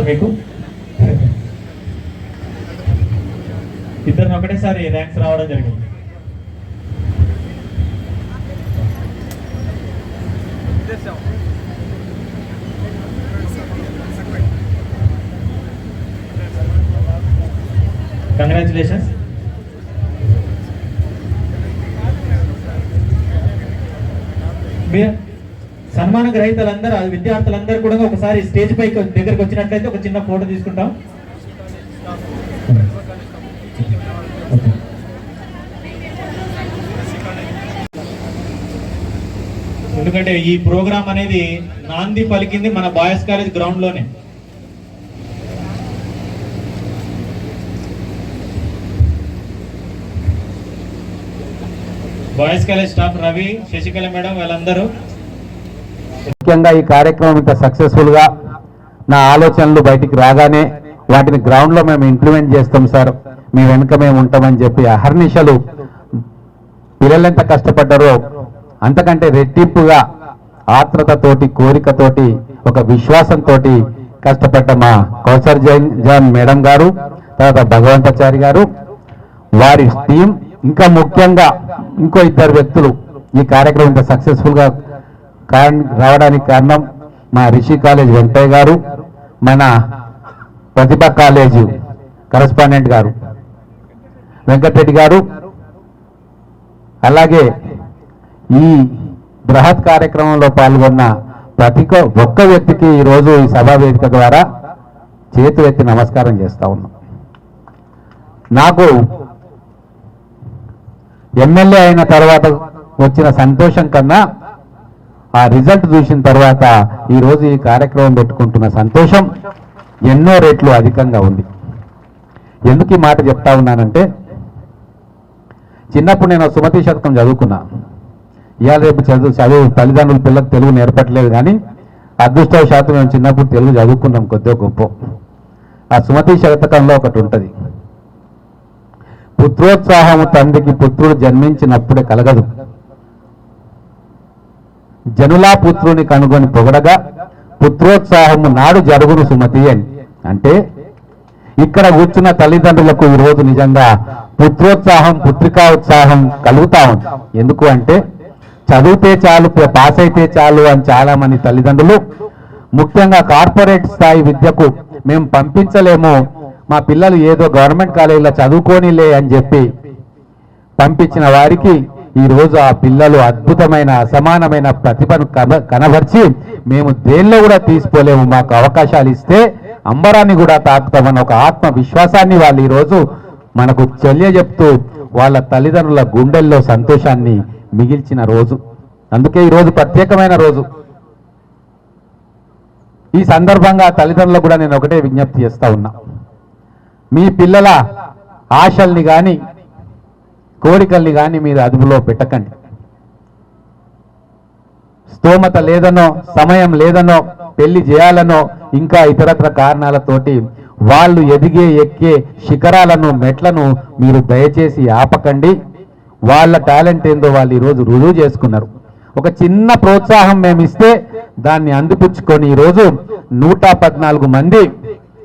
కాదు మీకు? ఇద్దరిని ఒకటేసారి ర్యాంక్స్ రావడం జరిగింది. కంగ్రాచులేషన్స్ మీరు సన్మాన గ్రహీతలందరూ విద్యార్థులందరూ కూడా ఒకసారి స్టేజ్ పైకి దగ్గరకు వచ్చినట్లయితే ఒక చిన్న ఫోటో తీసుకుంటాం. ఎందుకంటే ఈ ప్రోగ్రాం అనేది నాంది పలికింది మన boys college గ్రౌండ్లోనే boys college staff Ravi Sasikala madam వాళ్ళందరూ. ముఖ్యంగా ఈ కార్యక్రమం ఇంత సక్సెస్ఫుల్గా నా ఆలోచనలు బయటికి రాగానే వాటిని గ్రౌండ్లో మేము ఇంప్లిమెంట్ చేస్తాం సార్ మీ వెనుక మేము ఉంటామని చెప్పి అహర్నిశలు పిల్లలు ఎంత కష్టపడ్డారో అంతకంటే రెట్టింపుగా ఆత్రతతోటి కోరికతోటి ఒక విశ్వాసంతో కష్టపడ్డ మా కౌసర్ జైన్ జాన్ మేడం గారు తర్వాత భగవంతాచారి గారు వారి టీం ఇంకా ముఖ్యంగా ఇంకో ఇద్దరు వ్యక్తులు ఈ కార్యక్రమం ఇంత సక్సెస్ఫుల్గా రావడానికి కారణం మా రిషి కాలేజ్ వెంకయ్య గారు మన ప్రతిభ కాలేజ్ కరస్పాండెంట్ గారు. వెంకటరెడ్డి గారు అలాగే ఈ బృహత్ కార్యక్రమంలో పాల్గొన్న ప్రతి ఒక్క- ఒక్క వ్యక్తికి ఈరోజు ఈ సభా వేదిక ద్వారా చేతులు ఎత్తి నమస్కారం చేస్తా ఉన్నాం. నాకు ఎమ్మెల్యే అయిన తర్వాత వచ్చిన సంతోషం కన్నా ఆ రిజల్ట్ చూసిన తర్వాత ఈరోజు ఈ కార్యక్రమం పెట్టుకుంటున్న సంతోషం ఎన్నో రేట్లు అధికంగా ఉంది. ఎందుకు ఈ మాట చెప్తా ఉన్నానంటే చిన్నప్పుడు నేను సుమతి శతకం చదువుకున్నా. ఇవాళ రేపు చదువు చదువు తల్లిదండ్రులు పిల్లలకు తెలుగు నేర్పట్లేదు కానీ అదృష్టవశాత్తు మేము చిన్నప్పుడు తెలుగు చదువుకున్నాం కొద్దిగా గొప్ప. ఆ సుమతి శతకంలో ఒకటి ఉంటుంది. పుత్రోత్సాహము తండ్రికి పుత్రుడు జన్మించినప్పుడే కలగదు. జనులా పుత్రుని కనుగొని పొగడగా పుత్రోత్సాహము నాడు జరుగును సుమతి అని. అంటే ఇక్కడ కూర్చున్న తల్లిదండ్రులకు ఈ రోజు నిజంగా పుత్రోత్సాహం పుత్రికా ఉత్సాహం కలుగుతా ఉంది. ఎందుకు అంటే చదివితే చాలు పాస్ అయితే చాలు అని చాలా మంది తల్లిదండ్రులు ముఖ్యంగా కార్పొరేట్ స్థాయి విద్యకు మేము పంపించలేము మా పిల్లలు ఏదో గవర్నమెంట్ కాలేజీలో చదువుకోనిలే అని చెప్పి పంపించిన వారికి ఈరోజు ఆ పిల్లలు అద్భుతమైన అసమానమైన ప్రతిభను కన- కనబర్చి మేము దేనిలో కూడా తీసుకోలేము మాకు అవకాశాలు ఇస్తే అంబరాన్ని కూడా తాకుతామన్న ఒక ఆత్మవిశ్వాసాన్ని వాళ్ళు ఈరోజు మనకు చెప్తూ వాళ్ళ తల్లిదండ్రుల గుండెల్లో సంతోషాన్ని మిగిల్చిన రోజు. అందుకే ఈరోజు ప్రత్యేకమైన రోజు. ఈ సందర్భంగా తల్లిదండ్రులకు కూడా నేను ఒకటే విజ్ఞప్తి చేస్తా ఉన్నా. మీ పిల్లల ఆశల్ని కానీ కోరికల్ని కానీ మీరు అదుపులో పెట్టకండి. స్తోమత లేదనో సమయం లేదనో పెళ్ళి చేయాలనో ఇంకా ఇతరత్ర కారణాలతోటి వాళ్ళు ఎదిగే ఎక్కే శిఖరాలను మెట్లను మీరు దయచేసి ఆపకండి. వాళ్ళ టాలెంట్ ఏందో వాళ్ళు ఈరోజు రుజువు చేసుకున్నారు. ఒక చిన్న ప్రోత్సాహం మేము ఇస్తే దాన్ని అందిపుచ్చుకొని ఈరోజు నూట పద్నాలుగు మంది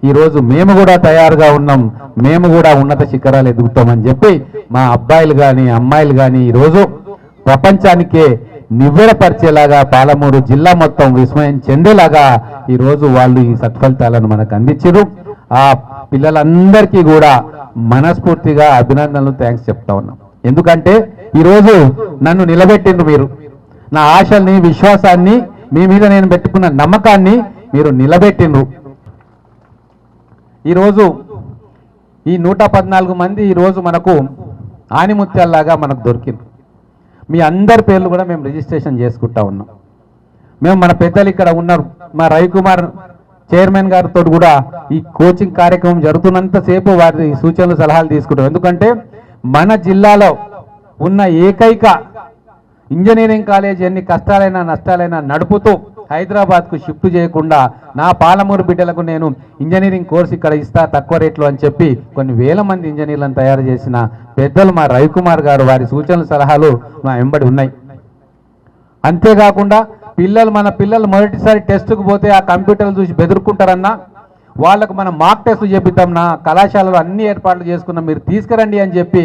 ఈరోజు మేము కూడా తయారుగా ఉన్నాం. మేము కూడా ఉన్నత శిఖరాలు ఎదుగుతామని చెప్పి మా అబ్బాయిలు కానీ అమ్మాయిలు కానీ ఈరోజు ప్రపంచానికే నివ్వెరపరిచేలాగా పాలమూరు జిల్లా మొత్తం విస్మయం చెందేలాగా ఈరోజు వాళ్ళు ఈ సత్ఫలితాలను మనకు అందించారు ఆ పిల్లలందరికీ కూడా మనస్ఫూర్తిగా అభినందనలు థ్యాంక్స్ చెప్తా ఉన్నాం. ఎందుకంటే ఈరోజు నన్ను నిలబెట్టిండ్రు మీరు. నా ఆశల్ని విశ్వాసాన్ని మీ మీద నేను పెట్టుకున్న నమ్మకాన్ని మీరు నిలబెట్టిండ్రు. ఈరోజు ఈ నూట పద్నాలుగు మంది ఈరోజు మనకు ఆనిముత్యాల్లాగా మనకు దొరికింది మీ అందరి పేర్లు కూడా మేము రిజిస్ట్రేషన్ చేసుకుంటా ఉన్నాం. మేము మన పెద్దలు ఇక్కడ ఉన్నారు. మా రవికుమార్ చైర్మన్ గారితో కూడా ఈ కోచింగ్ కార్యక్రమం జరుగుతున్నంతసేపు వారి సూచనలు సలహాలు తీసుకుంటాం. ఎందుకంటే మన జిల్లాలో ఉన్న ఏకైక ఇంజనీరింగ్ కాలేజ్ ఎన్ని కష్టాలైనా నష్టాలైనా నడుపుతూ హైదరాబాద్కు షిఫ్ట్ చేయకుండా నా పాలమూరు బిడ్డలకు నేను ఇంజనీరింగ్ కోర్స్ ఇక్కడ ఇస్తా తక్కువ రేట్లు అని చెప్పి కొన్ని వేల మంది ఇంజనీర్లను తయారు చేసిన పెద్దలు మా రవికుమార్ గారు వారి సూచనలు సలహాలు మా వెంబడి ఉన్నాయి. అంతేకాకుండా పిల్లలు మన పిల్లలు మొదటిసారి టెస్ట్కు పోతే ఆ కంప్యూటర్లు చూసి బెదురుకుంటారన్నా వాళ్ళకు మనం మాక్ టెస్ట్ చెబుతాం నా కళాశాలలో అన్ని ఏర్పాట్లు చేసుకున్నాం మీరు తీసుకురండి అని చెప్పి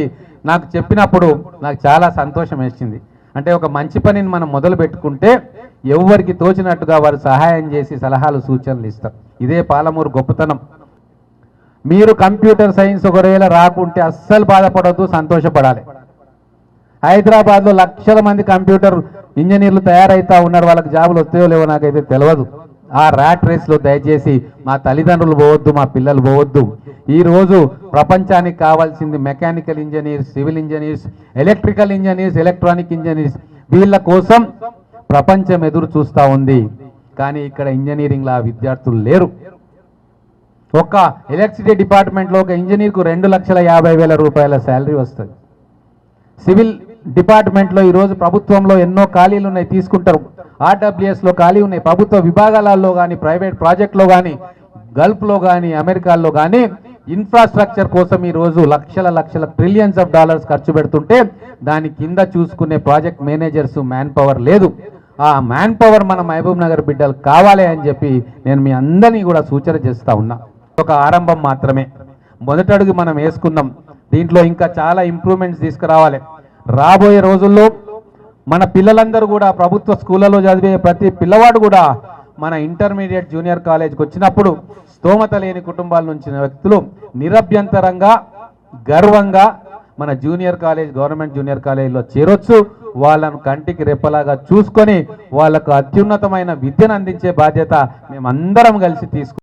నాకు చెప్పినప్పుడు నాకు చాలా సంతోషం వేసింది. అంటే ఒక మంచి పనిని మనం మొదలు పెట్టుకుంటే ఎవరికి తోచినట్టుగా వారు సహాయం చేసి సలహాలు సూచనలు ఇస్తారు. ఇదే పాలమూరు గొప్పతనం. మీరు కంప్యూటర్ సైన్స్ ఒకవేళ రాకుంటే అస్సలు బాధపడవద్దు సంతోషపడాలి. హైదరాబాద్లో లక్షల మంది కంప్యూటర్ ఇంజనీర్లు తయారైతా ఉన్నారు వాళ్ళకి జాబులు వస్తాయో లేవో నాకైతే తెలియదు ఆ ర్యాట్ రేస్లో దయచేసి మా తల్లిదండ్రులు పోవద్దు మా పిల్లలు పోవద్దు. ఈ రోజు ప్రపంచానికి కావాల్సింది mechanical engineers civil engineers electrical engineers electronic engineers. వీళ్ళ కోసం ప్రపంచం ఎదురు చూస్తూ ఉంది. కానీ ఇక్కడ ఇంజనీరింగ్లో ఆ విద్యార్థులు లేరు. ఒక్క ఎలక్ట్రిసిటీ డిపార్ట్మెంట్లో ఒక ఇంజనీర్కు రెండు లక్షల యాభై వేల రూపాయల శాలరీ వస్తుంది. సివిల్ డిపార్ట్మెంట్లో ఈరోజు ప్రభుత్వంలో ఎన్నో ఖాళీలు ఉన్నాయి తీసుకుంటారు. ఆర్డబ్ల్యూఎస్లో ఖాళీ ఉన్నాయి. ప్రభుత్వ విభాగాలలో కానీ ప్రైవేట్ ప్రాజెక్ట్లో కానీ గల్ఫ్లో కానీ అమెరికాలో కానీ ఇన్ఫ్రాస్ట్రక్చర్ కోసం ఈరోజు లక్షల లక్షల ట్రిలియన్స్ ఆఫ్ డాలర్స్ ఖర్చు పెడుతుంటే దాని కింద చూసుకునే ప్రాజెక్ట్ మేనేజర్స్ మ్యాన్ పవర్ లేదు. ఆ మ్యాన్ పవర్ మన మహబూబ్ నగర్ బిడ్డలు కావాలి అని చెప్పి నేను మీ అందరినీ కూడా సూచన చేస్తూ ఉన్నా. ఒక ఆరంభం మాత్రమే. మొదటి అడుగు మనం వేసుకున్నాం దీంట్లో ఇంకా చాలా ఇంప్రూవ్మెంట్స్ తీసుకురావాలి. రాబోయే రోజుల్లో మన పిల్లలందరూ కూడా ప్రభుత్వ స్కూళ్ళలో చదివే ప్రతి పిల్లవాడు కూడా మన ఇంటర్మీడియట్ జూనియర్ కాలేజ్కి వచ్చినప్పుడు స్తోమత లేని కుటుంబాల నుంచి వ్యక్తులు నిరభ్యంతరంగా గర్వంగా మన జూనియర్ కాలేజ్ గవర్నమెంట్ జూనియర్ కాలేజీలో చేరొచ్చు. వాళ్ళను కంటికి రెప్పలాగా చూసుకొని వాళ్ళకు అత్యున్నతమైన విద్యను అందించే బాధ్యత మేమందరం కలిసి తీసుకు